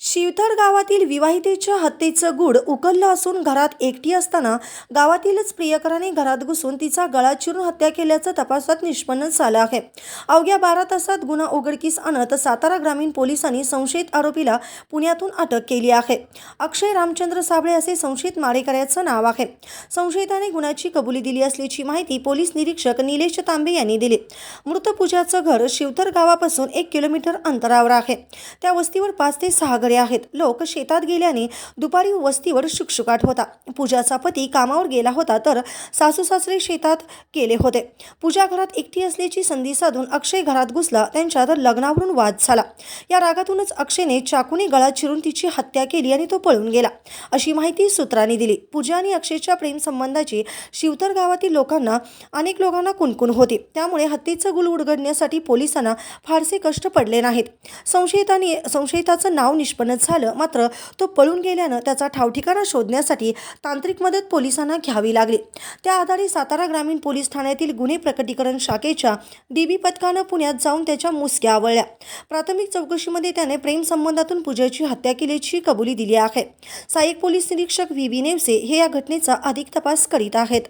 शिवथर गावातील विवाहितेच्या हत्येचं गुढ उकललं असून घरात एकटी असताना गावातीलच प्रियकराने घरात घुसून तिचा गळा चिरून हत्या केल्याचं तपासात निष्पन्न झालं आहे. अवघ्या बारा तासात गुन्हा उघडकीस आणत सातारा ग्रामीण पोलिसांनी संशयित आरोपीला पुण्यातून अटक केली आहे. अक्षय रामचंद्र साबळे असे संशयित मारेकऱ्याचं नाव आहे. संशयिताने गुन्ह्याची कबुली दिली असल्याची माहिती पोलीस निरीक्षक निलेश तांबे यांनी दिली. मृत पूजाचं घर शिवथर गावापासून एक किलोमीटर अंतरावर आहे. त्या वस्तीवर पाच ते सहा घरे आहेत. लोक शेतात गेल्याने दुपारी वस्तीवर शुकशुकाट होता. पूजाचा पती कामावर गेला होता तर सासू सासरे शेतात गेले होते. पूजा घरात एकटी असल्याची संधी साधून अक्षय घरात घुसला. त्यांच्या तर लग्नावरून वाद झाला. या रागातूनच अक्षयने चाकूने गळा चिरून तिची हत्या केली आणि तो पळून गेला. अशी माहिती सूत्रांनी दिली. पूजा आणि अक्षयच्या प्रेमसंबंधाची शिवतर गावातील लोकांना अनेक लोकांना कुणकुण होती. त्यामुळे हत्येचं गुल उडगडण्यासाठी पोलिसांना फारसे कष्ट पडले नाहीत. संशयिताने संशयिताचं नाव निष्पन्न झालं. मात्र तो पळून गेल्यानं त्याचा ठावठिकाणा शोधण्यासाठी तांत्रिक मदत पोलिसांना घ्यावी लागली. त्या आधारे सातारा ग्रामीण पोलीस ठाण्यातील गुन्हे प्रकटीकरण शाखेच्या डीबी पथकानं पुण्यात जाऊन त्याच्या मुसक्या आवळल्या. प्राथमिक चौकशीमध्ये त्याने प्रेमसंबंधातून पूजेची हत्या केल्याची कबुली दिली आहे. सहाय्यक पोलीस निरीक्षक व्ही बी नेवसे हे या घटनेचा अधिक तपास करीत आहेत.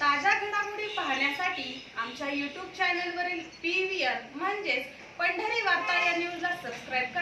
ताज्या घडामोडी पाहण्यासाठी आमच्या यूट्यूब चॅनलवरील पी व्ही आर म्हणजेच पंढरी वार्ता या न्यूजला सबस्क्राईब करा.